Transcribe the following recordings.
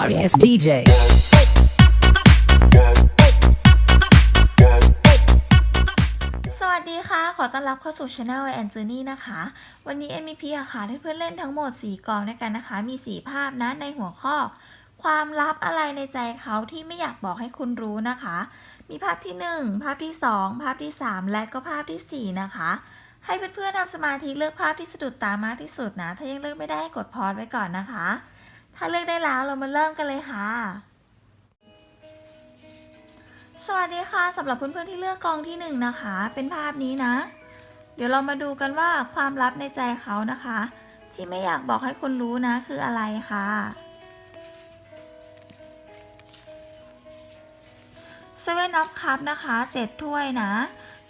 sorry ass DJ. สวัสดีค่ะ ขอต้อนรับเข้าสู่ช anel แอนเจอนี่นะคะ วันนี้เอ็มมีพีอะค่ะให้เพื่อนเล่นทั้งหมด 4กองด้วยกันนะคะ มี 4 ภาพนะในหัวข้อ ความลับอะไรในใจเขาที่ไม่อยากบอกให้คุณรู้นะคะ มีภาพที่ 1 ภาพที่ 2 ภาพที่ 3 และก็ภาพทีสี่4 นะคะ ให้เพื่อนๆทำสมาธิเลือกภาพที่สะดุดตามากที่สุดนะ ถ้ายังเลือกไม่ได้ให้กดพอสไว้ก่อนนะคะ ถ้าเลือกได้แล้วเรามาเริ่มกันเลยค่ะ สวัสดีค่ะสำหรับเพื่อนๆที่เลือกกองที่หนึ่งนะคะ เป็นภาพนี้นะ เดี๋ยวเรามาดูกันว่าความลับในใจเขานะคะ ที่ไม่อยากบอกให้คุณรู้นะคืออะไรค่ะ Seven of Cups นะคะ 7 ถ้วยนะ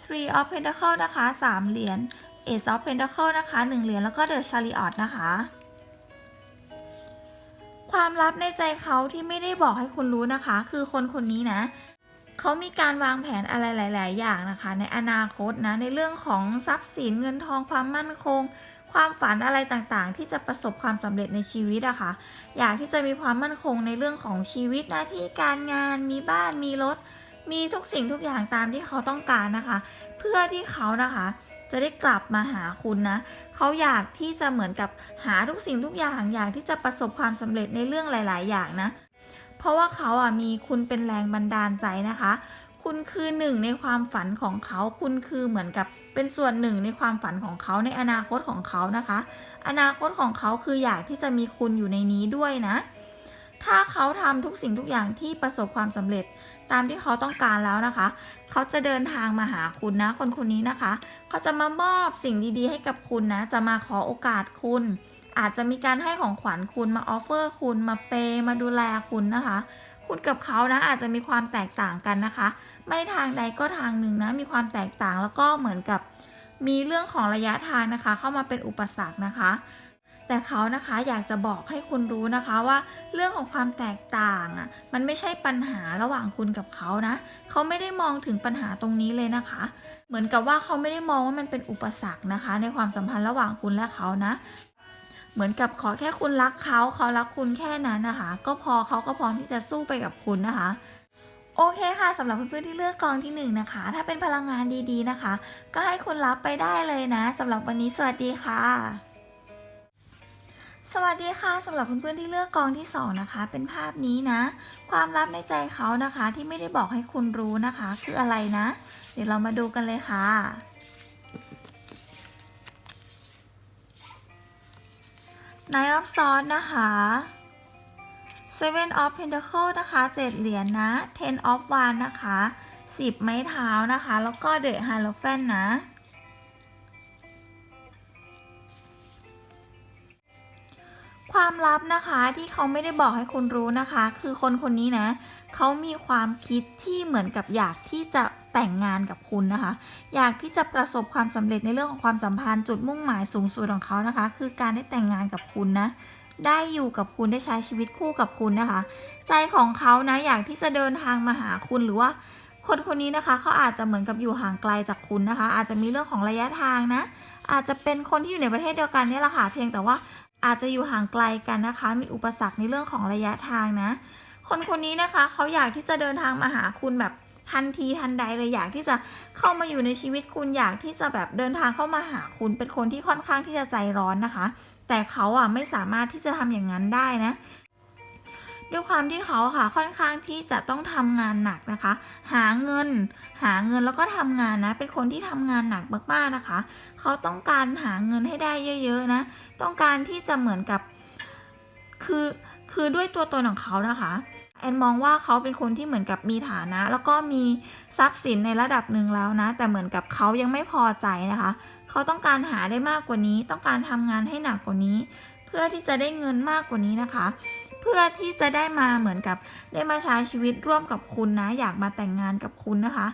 Three of Pentacles นะคะ 3 เหรียญ Ace of Pentacles นะคะ 1 เหรียญ แล้วก็ The Chariot นะคะ ความลับในใจเขาที่ไม่ได้บอกให้คุณรู้นะคะ คือคนคนนี้นะเขามีการวางแผนอะไรหลาย ๆ อย่างนะคะ ในอนาคตนะในเรื่องของทรัพย์สินเงินทองความมั่นคง ความฝันอะไรต่างๆ ที่จะประสบความสำเร็จในชีวิตอะคะ่ะ อยากที่จะมีความมั่นคงในเรื่องของชีวิตหน้าที่การงาน มีบ้านมีรถ มีทุกสิ่งทุกอย่างตามที่เขาต้องการนะคะ เพื่อที่เขานะคะจะได้กลับมาหาคุณนะ เขาอยากที่จะเหมือนกับหาทุกสิ่งทุกอย่างอยากที่จะประสบความสำเร็จในเรื่องหลาย ๆ อย่างนะ เพราะว่าเขาอะมีคุณเป็นแรงบันดาลใจนะคะ คุณคือหนึ่งในความฝันของเขา คุณคือเหมือนกับเป็นส่วนหนึ่งในความฝันของเขาในอนาคตของเขานะคะ อนาคตของเขาคืออยากที่จะมีคุณอยู่ในนี้ด้วยนะ ถ้าเขาทำทุกสิ่งทุกอย่างที่ประสบความสำเร็จ ตามที่เขาต้องการแล้วนะคะ เขาจะเดินทางมาหาคุณนะ คนคนนี้นะคะ เขาจะมามอบสิ่งดีๆ ให้กับคุณนะ จะมาขอโอกาสคุณ อาจจะมีการให้ของขวัญคุณมาออฟเฟอร์คุณมาเปย์มาดูแลคุณนะคะ คุณกับเขานะอาจจะมีความแตกต่างกันนะคะ ไม่ทางใดก็ทางหนึ่งนะ มีความแตกต่างแล้วก็เหมือนกับมีเรื่องของระยะทางนะคะ เข้ามาเป็นอุปสรรคนะคะ แต่เขานะคะอยากจะบอกให้คุณรู้นะคะว่าเรื่องของความแตกต่างอะมันไม่ใช่ปัญหาระหว่างคุณกับเขานะ เขาไม่ได้มองถึงปัญหาตรงนี้เลยนะคะ เหมือนกับว่าเขาไม่ได้มองว่ามันเป็นอุปสรรคนะคะ ในความสัมพันธ์ระหว่างคุณและเขานะเหมือนกับขอแค่คุณรักเขาเขารักคุณแค่นั้นนะคะ ก็พอเขาก็พร้อมที่จะสู้ไปกับคุณนะคะ โอเคค่ะสำหรับเพื่อนๆที่เลือกกองที่หนึ่งนะคะ ถ้าเป็นพลังงานดีๆนะคะ ก็ให้คุณรับไปได้เลยนะสำหรับวันนี้สวัสดีค่ะ สวัสดีค่ะสำหรับเพื่อนๆที่เลือกกองที่สองนะคะ เป็นภาพนี้นะ ความลับในใจเขานะคะที่ไม่ได้บอกให้คุณรู้นะคะ คืออะไรนะ เดี๋ยวเรามาดูกันเลยค่ะ Nine of Swords นะคะ Seven of Pentacles นะคะ7เหรียญนะ Ten of Wands นะคะ10ไม้เท้านะคะ แล้วก็ The Hierophant นะ ความลับนะคะที่เขาไม่ได้บอกให้คุณรู้นะคะ คือคนคนนี้นะเขามีความคิดที่เหมือนกับอยากที่จะแต่งงานกับคุณนะคะ อยากที่จะประสบความสำเร็จในเรื่องของความสัมพันธ์จุดมุ่งหมายสูงสุดของเขานะคะ คือการได้แต่งงานกับคุณนะได้อยู่กับคุณได้ใช้ชีวิตคู่กับคุณนะคะ ใจของเขานะอยากที่จะเดินทางมาหาคุณหรือว่า คนคนนี้นะคะเขาอาจจะเหมือนกับอยู่ห่างไกลจากคุณนะคะ อาจจะมีเรื่องของระยะทางนะ อาจจะเป็นคนที่อยู่ในประเทศเดียวกันนี่แหละค่ะเพียงแต่ว่า อาจจะอยู่ห่างไกลกันนะคะ มีอุปสรรคในเรื่องของระยะทางนะ คนคนนี้นะคะเขาอยากที่จะเดินทางมาหาคุณแบบทันทีทันใดเลยอยากที่จะเข้ามาอยู่ในชีวิตคุณอยากที่จะแบบเดินทางเข้ามาหาคุณเป็นคนที่ค่อนข้างที่จะใจร้อนนะคะ แต่เขาอะไม่สามารถที่จะทำอย่างนั้นได้นะ ด้วยความที่เขาค่ะค่อนข้างที่จะต้องทำงานหนักนะคะ หาเงิน หาเงินแล้วก็ทำงานนะ เป็นคนที่ทำงานหนักมากๆนะคะ เขาต้องการหาเงินให้ได้เยอะๆนะ ต้องการที่จะเหมือนกับ คือคือด้วยตัวตนของเขานะคะแอนมองว่าเขาเป็นคนที่เหมือนกับมีฐานะ แล้วก็มีทรัพย์สินในระดับหนึ่งแล้วนะ แต่เหมือนกับเขายังไม่พอใจนะคะ เขาต้องการหาได้มากกว่านี้ ต้องการทำงานให้หนักกว่านี้ เพื่อที่จะได้เงินมากกว่านี้นะคะ เพื่อที่จะได้มาเหมือนกับได้มาใช้ชีวิตร่วมกับคุณนะ อยากมาแต่งงานกับคุณนะคะ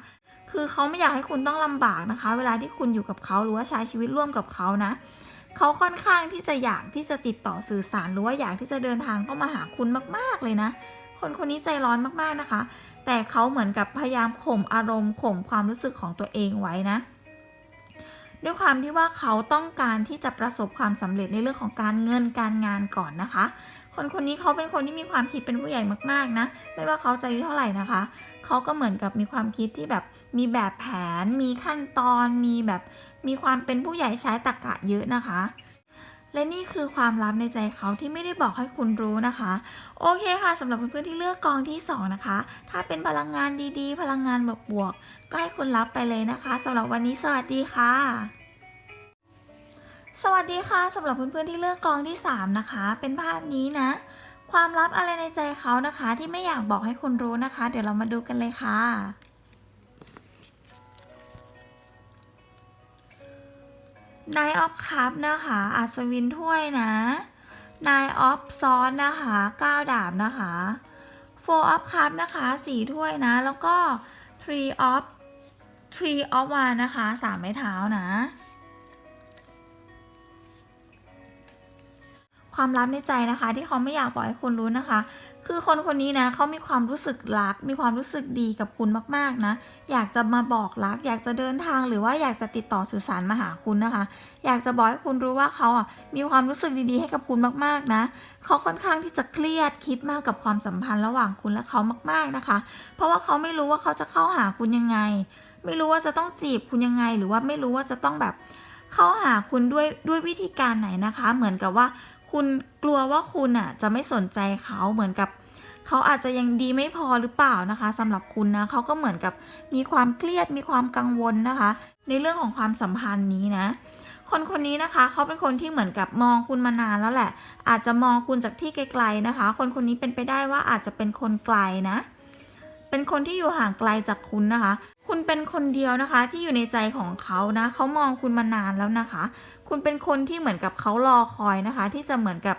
คือเขาไม่อยากให้คุณต้องลำบากนะคะ เวลาที่คุณอยู่กับเขาหรือว่าใช้ชีวิตร่วมกับเขานะเขาค่อนข้างที่จะอยากที่จะติดต่อสื่อสารหรือว่าอยากที่จะเดินทางเข้ามาหาคุณมาก ๆเลยนะ คนคนนี้ใจร้อนมากๆนะคะ แต่เขาเหมือนกับพยายามข่มอารมณ์ข่มความรู้สึกของตัวเองไว้นะ ด้วยความที่ว่าเขาต้องการที่จะประสบความสำเร็จในเรื่องของการเงินการงานก่อนนะคะ คนคนนี้เขาเป็นคนที่มีความคิดเป็นผู้ใหญ่มากๆนะ ไม่ว่าเขาจะอายุเท่าไหร่นะคะ เขาก็เหมือนกับมีความคิดที่แบบมีแบบแผน มีขั้นตอน มีแบบมีความเป็นผู้ใหญ่ใช้ตรรกะเยอะนะคะ และนี่คือความลับในใจเขาที่ไม่ได้บอกให้คุณรู้นะคะ โอเคค่ะสำหรับเพื่อนๆที่เลือกกองที่สองนะคะ ถ้าเป็นพลังงานดีๆ พลังงานบวกๆก็ให้คุณรับไปเลยนะคะสำหรับวันนี้สวัสดีค่ะ สวัสดีค่ะสำหรับเพื่อนๆที่เลือกกองที่ 3 นะคะ เป็นภาพนี้นะ ความลับอะไรในใจเขานะคะ ที่ไม่อยากบอกให้คุณรู้นะคะ เดี๋ยวเรามาดูกันเลยค่ะ Nine of Cup นะคะ อัศวินถ้วยนะ Nine of ซ้อนนะคะ9ดาบนะคะ Four of Cup นะคะ4ถ้วยนะ แล้วก็ Three of Three of One นะคะ3ไม้เท้านะ ความลับในใจนะคะ ที่เขาไม่อยากบอกให้คุณรู้นะคะ คือคนคนนี้นะเขามีความรู้สึกรัก มีความรู้สึกดีกับคุณมากๆนะ อยากจะมาบอกรัก อยากจะเดินทางหรือว่าอยากจะติดต่อสื่อสารมาหาคุณนะคะ อยากจะบอกให้คุณรู้ว่าเขาอะมีความรู้สึกดีๆให้กับคุณมากๆนะเขาค่อนข้างที่จะเครียดคิดมากกับความสัมพันธ์ระหว่างคุณและเขามากๆนะคะ เพราะว่าเขาไม่รู้ว่าเขาจะเข้าหาคุณยังไง ไม่รู้ว่าจะต้องจีบคุณยังไง หรือว่าไม่รู้ว่าจะต้องแบบเข้าหาคุณด้วยด้วยวิธีการไหนนะคะ เหมือนกับว่า คุณกลัวว่าคุณอะจะไม่สนใจเขาเหมือนกับเขาอาจจะยังดีไม่พอหรือเปล่านะคะสำหรับคุณนะเขาก็เหมือนกับมีความเครียดมีความกังวลนะคะ ในเรื่องของความสัมพันธ์นี้นะ คนคนนี้นะคะเขาเป็นคนที่เหมือนกับมองคุณมานานแล้วแหละ อาจจะมองคุณจากที่ไกล ๆนะคะ คนคนนี้เป็นไปได้ว่าอาจจะเป็นคนไกลนะ เป็นคนที่อยู่ห่างไกลจากคุณนะคะ คุณเป็นคนเดียวนะคะที่อยู่ในใจของเขานะเขามองคุณมานานแล้วนะคะ คุณเป็นคนที่เหมือนกับเขารอคอยนะคะ ที่จะเหมือนกับ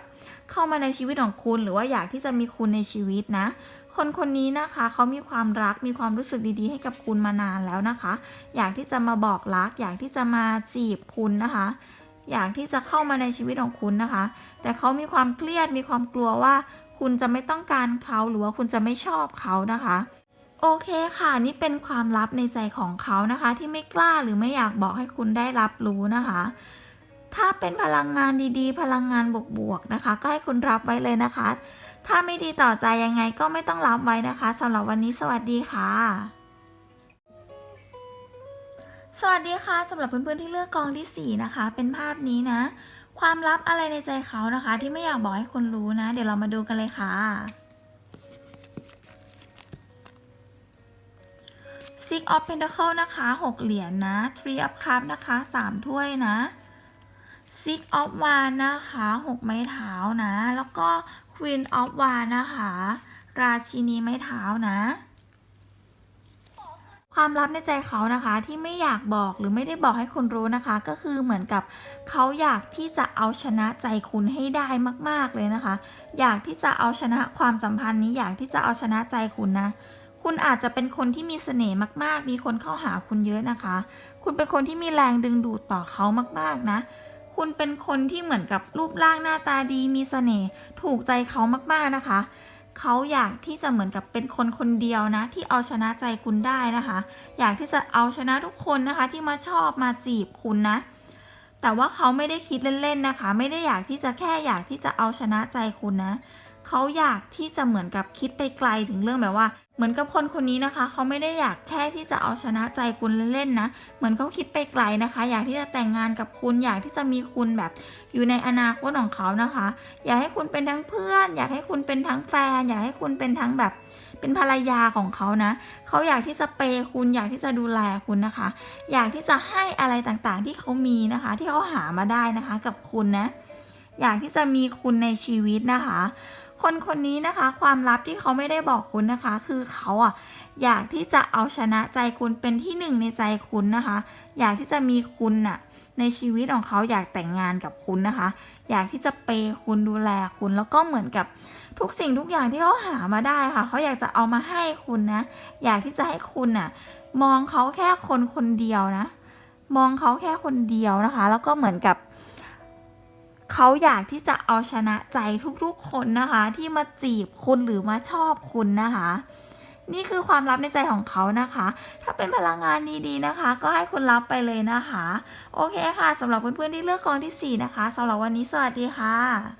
เข้ามาในชีวิตของคุณ หรือว่าอยากที่จะมีคุณในชีวิตนะ คนคนนี้นะคะเขามีความรักมีความรู้สึกดีๆ ให้กับคุณมานานแล้วนะคะ อยากที่จะมาบอกรัก อยากที่จะมาจีบคุณนะคะอยากที่จะเข้ามาในชีวิตของคุณนะคะ แต่เขามีความเครียด มีความกลัวว่า คุณจะไม่ต้องการเขาหรือว่าคุณจะไม่ชอบเขานะคะ โอเคค่ะ นี่เป็นความลับในใจของเขานะคะ ที่ไม่กล้าหรือไม่อยากบอกให้คุณได้รับรู้นะคะ ถ้าเป็นพลังงานดีๆ พลังงานบวกๆนะคะ ก็ให้คุณรับไว้เลยนะคะ ถ้าไม่ดีต่อใจยังไงก็ไม่ต้องรับไว้นะคะสำหรับวันนี้สวัสดีค่ะสวัสดีค่ะสำหรับเพื่อนๆที่เลือกกองที่ 4 นะคะ เป็นภาพนี้นะ ความลับอะไรในใจเขานะคะ ที่ไม่อยากบอกให้คุณรู้นะ เดี๋ยวเรามาดูกันเลยค่ะ Six of Pentacle นะคะ 6 เหรียญนะ Three of Cups นะคะ 3 ถ้วยนะ Six of Wands นะคะ6ไม้เท้านะ แล้วก็ Queen of Wands นะคะ ราชินีไม้เท้านะ ความลับในใจเขานะคะที่ไม่อยากบอกหรือไม่ได้บอกให้คุณรู้นะคะ ก็คือเหมือนกับเขาอยากที่จะเอาชนะใจคุณให้ได้มาก ๆเลยนะคะ อยากที่จะเอาชนะความสัมพันธ์นี้อยากที่จะเอาชนะใจคุณนะคุณอาจจะเป็นคนที่มีเสน่ห์มาก ๆ มีคนเข้าหาคุณเยอะนะคะ คุณเป็นคนที่มีแรงดึงดูดต่อเขามาก ๆ นะ คุณเป็นคนที่เหมือนกับรูปร่างหน้าตาดีมีเสน่ห์ถูกใจเขามากๆนะคะ เขาอยากที่จะเหมือนกับเป็นคนคนเดียวนะ ที่เอาชนะใจคุณได้นะคะ อยากที่จะเอาชนะทุกคนนะคะ ที่มาชอบมาจีบคุณนะ แต่ว่าเขาไม่ได้คิดเล่นๆนะคะ ไม่ได้อยากที่จะแค่อยากที่จะเอาชนะใจคุณนะ เขาอยากที่จะเหมือนกับคิดไปไกลถึงเรื่องแบบว่า เหมือนกับคนคนนี้นะคะ เขาไม่ได้อยากแค่ที่จะเอาชนะใจคุณเล่นๆนะ เหมือนเขาคิดไปไกลนะคะ อยากที่จะแต่งงานกับคุณ อยากที่จะมีคุณแบบอยู่ในอนาคตของเขานะคะ อยากให้คุณเป็นทั้งเพื่อน อยากให้คุณเป็นทั้งแฟน อยากให้คุณเป็นทั้งแบบเป็นภรรยาของเขานะ เขาอยากที่จะเปย์คุณอยากที่จะดูแลคุณนะคะ อยากที่จะให้อะไรต่างๆที่เขามีนะคะ ที่เขาหามาได้นะคะกับคุณนะ อยากที่จะมีคุณในชีวิตนะคะ คนคนนี้นะคะ ความลับที่เขาไม่ได้บอกคุณนะคะ คือเขาอะอยากที่จะเอาชนะใจคุณเป็นที่หนึ่งในใจคุณนะคะ อยากที่จะมีคุณน่ะในชีวิตของเขาอยากแต่งงานกับคุณนะคะ อยากที่จะเปย์คุณดูแลคุณแล้วก็เหมือนกับทุกสิ่งทุกอย่างที่เขาหามาได้ค่ะ เขาอยากจะเอามาให้คุณนะ อยากที่จะให้คุณน่ะ มองเขาแค่คนคนเดียวนะ มองเขาแค่คนเดียวนะคะ แล้วก็เหมือนกับ เขาอยากที่จะเอาชนะใจทุกๆคนนะคะ ที่มาจีบคุณหรือมาชอบคุณนะคะ นี่คือความลับในใจของเขานะคะ ถ้าเป็นพลังงานดีๆนะคะ ก็ให้คุณรับไปเลยนะคะ โอเคค่ะสำหรับเพื่อนๆที่เลือกกองที่ 4 นะคะสำหรับวันนี้สวัสดีค่ะ